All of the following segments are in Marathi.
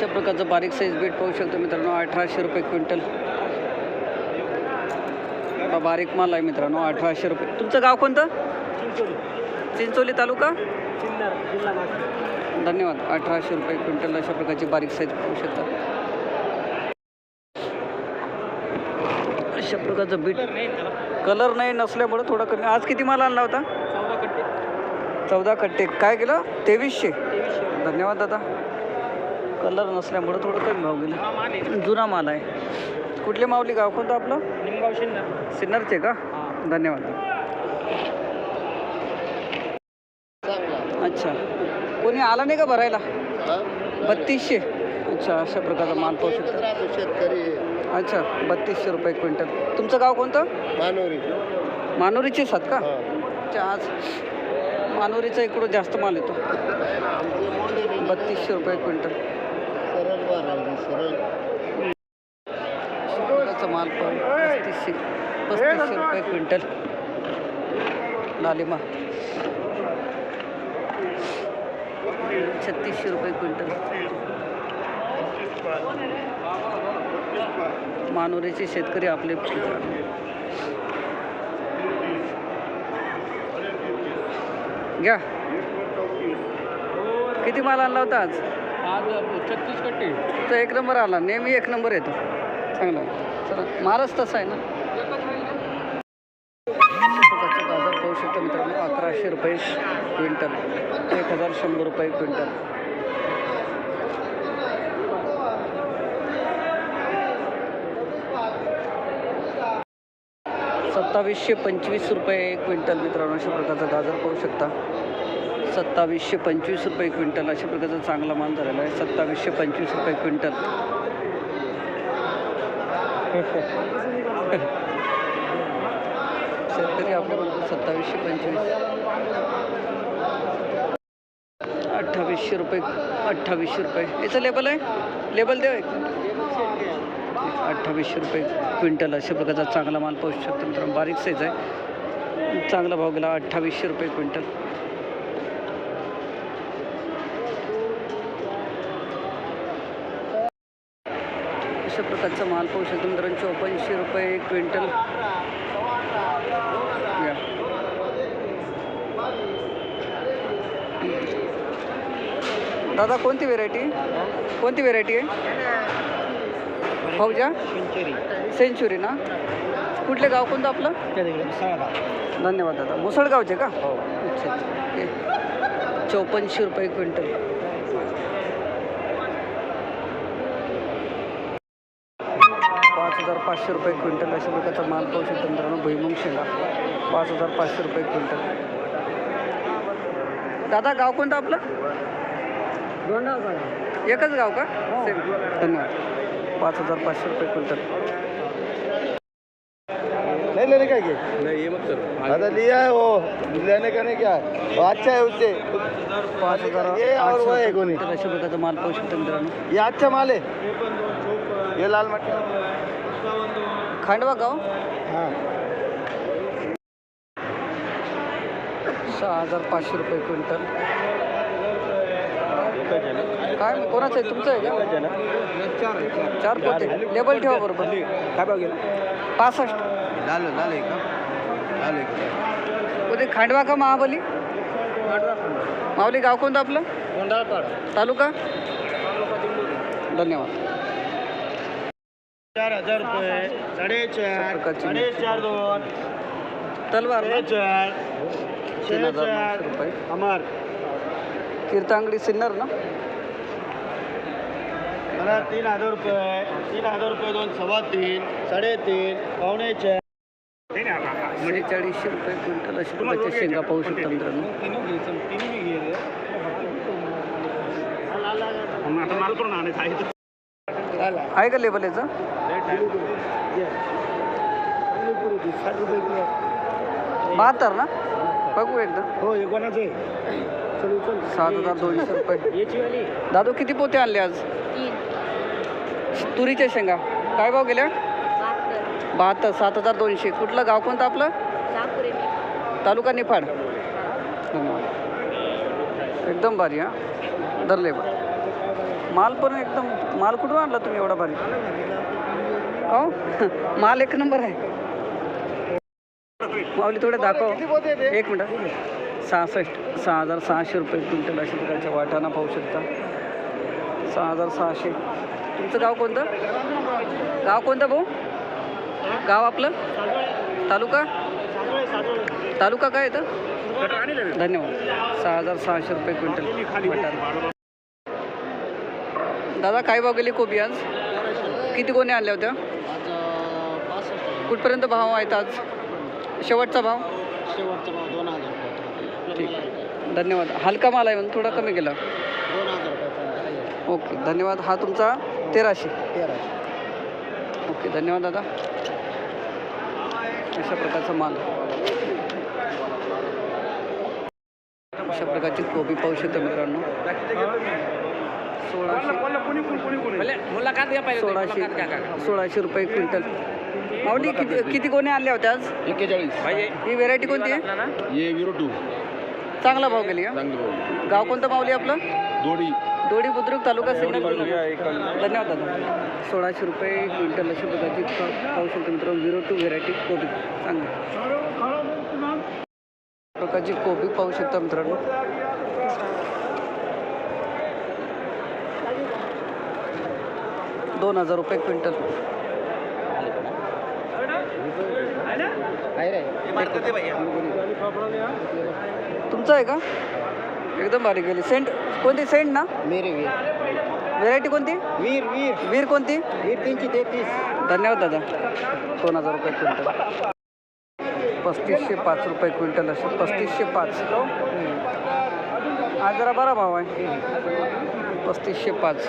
अशा प्रकारचं बारीक साईज बीट पाहू शकतो मित्रांनो अठराशे रुपये क्विंटल. बारीक माल आहे मित्रांनो अठराशे रुपये. तुमचं गाव कोणतं? चिंचोली तालुका? धन्यवाद अठराशे रुपये क्विंटल अशा प्रकारची बारीक साईज पाहू शकता. अशा प्रकारचं बीट कलर नाही नसल्यामुळं थोडा कमी. आज किती माल आणला होता? चौदा कट्टे. काय केलं? तेवीसशे. धन्यवाद दादा. कलर नसल्यामुळं थोडं कमी भाव गेला. जुना माल आहे. कुठले माऊली गाव? कोणतं आपलं? निमगाव शिन्नर. सिन्नरचे का? धन्यवाद. अच्छा. कोणी आला नाही का भरायला? बत्तीसशे. अच्छा अशा प्रकारचा माल पाहू शकता. शेतकरी अच्छा बत्तीसशे रुपये क्विंटल. तुमचं गाव कोणतं? मानवरी मानोरीचेच आहात का? अच्छा आज मानोरीचा इकडं जास्त माल येतो. बत्तीसशे रुपये क्विंटल. सरळ माल पण पस्तीसशे पस्तीसशे रुपये क्विंटल. लालिमा. छत्तीसशे रुपये क्विंटल. मानोरीचे शेतकरी आपले घ्या. किती माल आणला होता आज? आज छत्तीस कट्टे तो एक नंबर आला. नेहमी एक नंबर येतो. चांगला चला मालच तसा आहे ना? बाजार पाहू शकतो मित्रांनो अकराशे रुपये क्विंटल. एक हजार शंभर रुपये क्विंटल. सत्तावीसशे पंचवीस रुपये क्विंटल मित्रांनो अशा प्रकारचा गाजर पाहू शकता. सत्तावीसशे पंचवीस रुपये क्विंटल अशा प्रकारचा चांगला माल झालेला आहे. सत्तावीसशे पंचवीस रुपये क्विंटल. शेतकरी आपल्या म्हणतो सत्तावीसशे पंचवीस. अठ्ठावीसशे रुपये अठ्ठावीसशे रुपये. याचं लेबल आहे? लेबल देव एक. अठ्ठावीसशे रुपये क्विंटल अशा प्रकारचा चांगला माल पाहू शकतो मित्रांनो. बारीक साईज आहे. चांगला भाव गेला अठ्ठावीसशे रुपये क्विंटल. अशा प्रकारचा माल पाहू शकतो मित्रांनो. चोपन्नशे रुपये क्विंटल. दादा कोणती व्हेरायटी कोणती व्हेरायटी आहे? भाऊजा? सेंचुरी. सेंचुरी ना? कुठले गाव कोणतं आपलं? धन्यवाद दादा. मुसळगावचे का? हो. अच्छा चौपन्नशे रुपये क्विंटल पाच हजार पाचशे रुपये क्विंटल अशा प्रकारचा माल पाहू शकतो मित्रांनो. भुईमुंग शेंगा पाच हजार पाचशे रुपये क्विंटल. दादा गाव कोणतं आपलं? एकच गाव का? सेम धन्यवाद. पाच हजार पाचशे रुपये क्विंटल. नहीं लेने का क्या नहीं ये मत करो अरे लिया है. वो लेने का नहीं क्या वो अच्छा है उससे पाच हजार ये और वो है प्रकारचा माल पाहू शकतो मित्रांनो. ये अच्छा माल है ये लाल मट्टी खांडवा गाव हाँ. सहा हजार पाचशे रुपये क्विंटल. काय कोणाचं आहे? तुमचं आहे का? चार पोते. लेबल ठेवा बरोबर. काय भाव गेला पासष्ट. लाल लाल है का लाल है का पोते खांडवा का महाबली? माऊली गाव कोणतं आपलं? तालुका? धन्यवाद. चार हजार रुपये. साडेचार. साडेचार दोन. तलवार? चार तीन हजार नऊशे रुपये. अमर. कीर्तांगडी सिन्नर ना? मला तीन हजार रुपये. तीन हजार रुपये दोन सव्वा तीन साडेतीन पावणे चार. शेहेचाळीसशे रुपये क्विंटल अशा प्रकारच्या शेंगा पाहू शकता मित्रांनो. आहे? का लेबल याचं? बहात्तर ना? बघू एकदा. हो आहे? सात हजार दोनशे रुपये. याची वाली. दादू किती पोते आणले आज? तुरीच्या शेंगा. काय भाव गेल्या? बहात्तर. सात हजार दोनशे. कुठलं गाव कोणतं आपलं? तालुका निफाड. एकदम भारी हां. धरले बा माल पण एकदम माल कुठून आणला तुम्ही एवढा भारी? हो? माल एक नंबर आहे. माऊली थोडं दाखव. एक मिनटं. सहासष्ट सहा हजार सहाशे रुपये क्विंटल अशा प्रकारच्या वाटाणा पाहू शकता. सहा हजार सहाशे. तुमचं गाव कोणतं? गाव कोणतं भाऊ? गाव आपलं? तालुका? तालुका काय येतं धन्यवाद. सहा हजार सहाशे रुपये क्विंटल वाटाणा. दादा काय भाव गेली कोबी आज? किती कोणी आणल्या होत्या? कुठपर्यंत भाव आहेत आज? शेवटचा भाव? शेवटचा भाव दोन हजार ठीक. धन्यवाद. हलका माल आहे म्हणून थोडा कमी केला. ओके धन्यवाद. हा तुमचा तेराशे. ओके धन्यवाद दादा. अशा प्रकारचा माल. अशा प्रकारची कोबी पाहू शकतो मित्रांनो. सोळाशे मुलाखत घ्या पहिले सोळाशे सोळाशे रुपये क्विंटल. माऊली किती किती कोणी आणल्या होत्या आज? एक्केचाळीस. ही व्हेरायटी कोणती? आहे ये विरो टू चांगला भाव गेली का? चांगलं भाऊ गाव कोणतं माऊली आपलं? दोडी. दोडी बुद्रुक तालुका धन्यवाद दादा. सोळाशे रुपये क्विंटल अशा प्रकारची पा- पाहू शकतो मित्रांनो. झिरो टू व्हेरायटी कोबी. चांगली. प्रकारची कोबी पाहू शकता मित्रांनो. दोन हजार रुपये क्विंटल. तुमचं आहे का? एकदम बारीक गेली. सेंट कोणती? सेंट ना? मेरे वीर. व्हेरायटी कोणती? वीर वीर. वीर कोणती? वीर तीनशे तेहतीस. धन्यवाद दादा. दोन हजार रुपये क्विंटल. पस्तीसशे पाच रुपये क्विंटल असे. पस्तीसशे पाच. आज जरा बरा भाव आहे. पस्तीसशे पाच.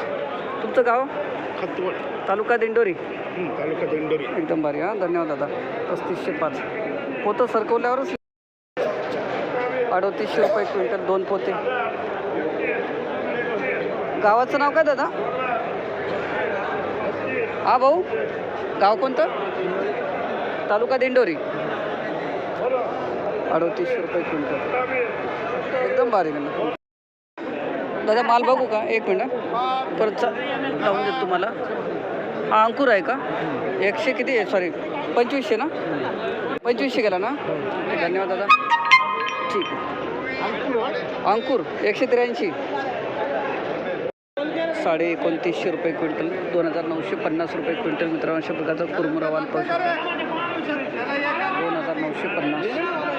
तुमचं गाव? खतवड. तालुका दिंडोरी. तालुका दिंडोरी. एकदम भारी हां? धन्यवाद दादा. पस्तीसशे पाच. पोतं सरकवल्यावरच अडोतीसशे रुपये क्विंटल दोन पोते. गावाचं नाव काय दादा? हा भाऊ? गाव कोणतं? तालुका दिंडोरी. अडोतीसशे रुपये क्विंटल. एकदम भारी गेलं दादा माल बघू का? एक मिनिट परत लावून देतो तुम्हाला. हा अंकुर आहे का? एकशे किती आहे? सॉरी पंचवीसशे ना? पंचवीसशे गेला ना? धन्यवाद दादा. ठीक अंकुर एकशे त्र्याऐंशी. साडे एकोणतीसशे रुपये क्विंटल दोन हजार नऊशे पन्नास रुपये क्विंटल मित्रांनो अशा प्रकारचा कुरमुरा वाल पाहू शकता. दोन हजार नऊशे पन्नास.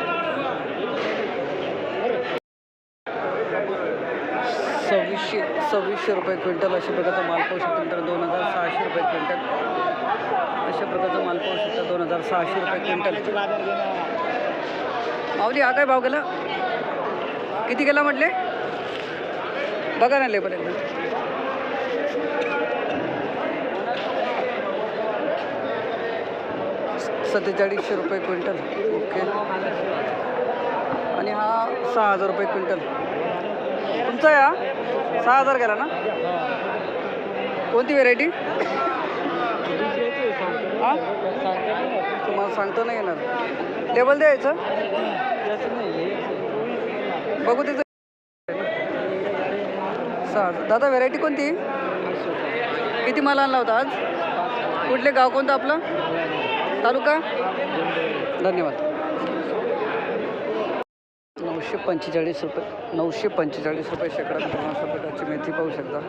सव्वीसशे रुपये क्विंटल अशा प्रकारचा माल पाहू शकतो मित्रांनो दोन हजार सहाशे रुपये क्विंटल. अशा प्रकारचा माल पाहू शकता दोन हजार सहाशे रुपये क्विंटल. माऊली हा काय भाव गेला? किती गेला म्हटले? बघा ना लेबर एकदा सत्तेचाळीसशे रुपये क्विंटल. ओके. आणि हा सहा हजार रुपये क्विंटल. तुमचा आहे सहा हजार गेला ना? कोणती व्हेरायटी हां? तुम्हाला सांगता नाही येणार. लेबल द्यायचं? बघू तिचं सहा दादा व्हेरायटी कोणती? किती माल आणला होता आज? कुठले गाव कोणतं आपलं? तालुका? धन्यवाद. नऊशे पंचेचाळीस रुपये नऊशे पंचेचाळीस रुपये शेकडा मित्रांनो प्रकारची मेथी पाहू शकता.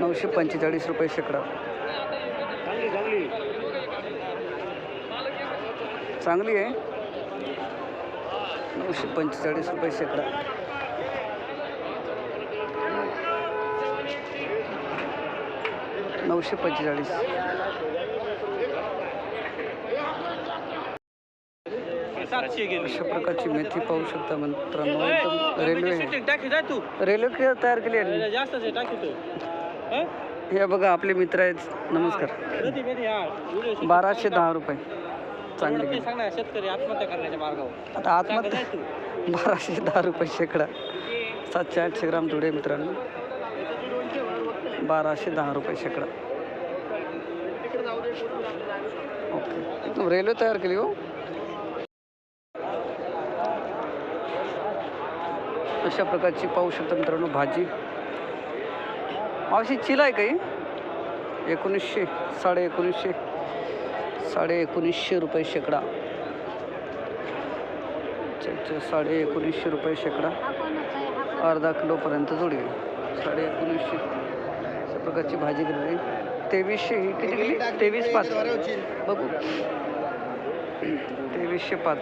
नऊशे पंचेचाळीस रुपये शेकडा. चांगली आहे. नऊशे पंचेचाळीस रुपये शेकडा. नऊशे पंचेचाळीस. गेली. अशा प्रकारची मेथी पाहू शकता मित्रांनो. एकदम रेल्वे. टाकी जाय तू? रेल्वे तयार केली आहे. जास्तच आहे टाकी तू. हं? बघा आपले मित्र आहेत. नमस्कार. बाराशे दहा रुपये. चांगली शेतकरी आत्महत्या करण्याच्या मार्गावर. आता आत्महत्या बाराशे दहा रुपये शेकडा. सातशे आठशे ग्राम धुळे मित्रांनो. बाराशे दहा रुपये शेकडा. ओके. एकदम रेल्वे तयार केली हो. अशा प्रकारची पाहू शकता मित्रांनो भाजी. मावशी चिला आहे काही? एकोणीसशे साडे एकोणीसशे साडे एकोणीसशे रुपये शेकडा. साडे एकोणीसशे रुपये शेकडा. अर्धा किलोपर्यंत जोडी साडे एकोणीसशे. अशा प्रकारची भाजी केली तेवीसशे ही किती गेली? तेवीस पाच. बघू. तेवीसशे पाच.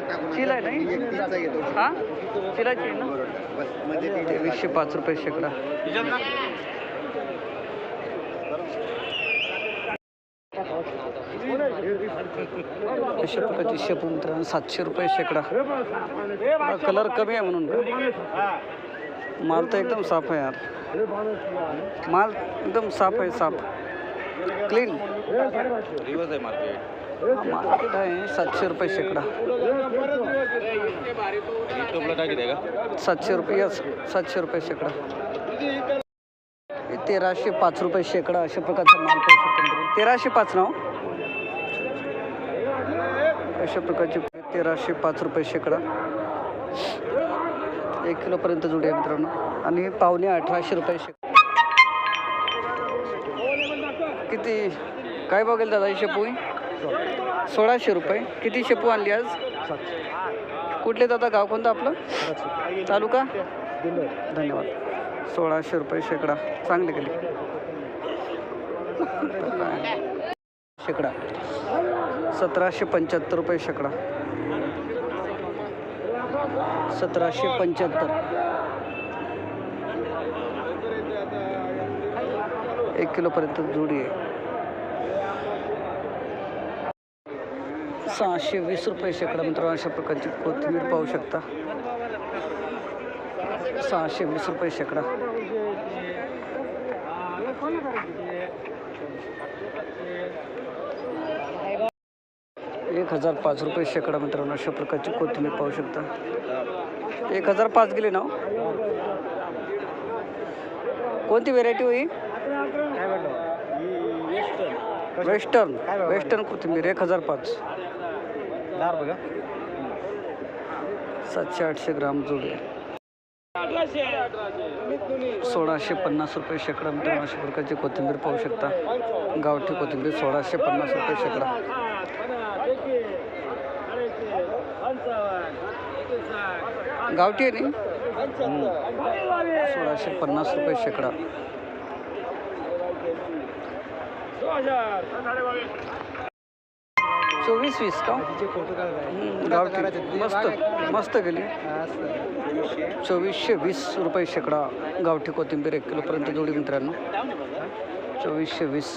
चिल आहे नाही हां? चिलाची ना? तेवीसशे पाच रुपये शेकडा. अशा प्रकारची शेपू मित्रांनो सातशे रुपये शेकडा. कलर कमी आहे म्हणून माल तर एकदम साफ आहे यार. माल एकदम साफ आहे साफ. क्लीन रिवर्स आहे मार्केट मार्केट आहे सातशे रुपये शेकडा. सातशे रुपये सातशे रुपये शेकडा. तेराशे पाच रुपये शेकडा अशा प्रकारचा माल पाहू तेराशे पाच ना हो? अशा प्रकारचे तेराशे पाच रुपये शेकडा. एक किलोपर्यंत जुडे मित्रांनो. आणि पावणे अठराशे रुपये शेकडा किती? काय बघेल दादा ही सोळाशे रुपये. किती शेपू आणली आज? कुठले दादा? गाव कोणतं आपलं? तालुका? धन्यवाद. सोळाशे रुपये शेकडा. चांगले गेले शेकडा. सतराशे पंच्याहत्तर रुपये शेकडा. सतराशे पंच्याहत्तर. एक किलोपर्यंत जोडी आहे. सहाशे वीस रुपये शेकडा मित्रांनो अशा प्रकारची कोथिंबीर पाहू शकता. सहाशे वीस रुपये शेकडा. एक हजार पाच रुपये शेकडा मित्रांनो अशा प्रकारची कोथिंबीर पाहू शकता. एक हजार पाच गेले ना हो? कोणती व्हेरायटी होई वेस्टर्न वेस्टर्न कोथिंबीर एक हजार पाच. सातशे आठशे ग्राम जोडे सोळाशे पन्नास रुपये शेकडा मित्रांनो अशा प्रकारची कोथिंबीर पाहू शकता. गावठी कोथिंबीर सोळाशे पन्नास रुपये शेकडा. गावठी आहे नाही सोळाशे पन्नास रुपये शेकडा. चोवीस वीस का? गावठी मस्त मस्त गेली. चोवीसशे वीस रुपये शेकडा गावठी कोथिंबीर एक किलोपर्यंत जोडी मित्रांनो. चोवीसशे वीस.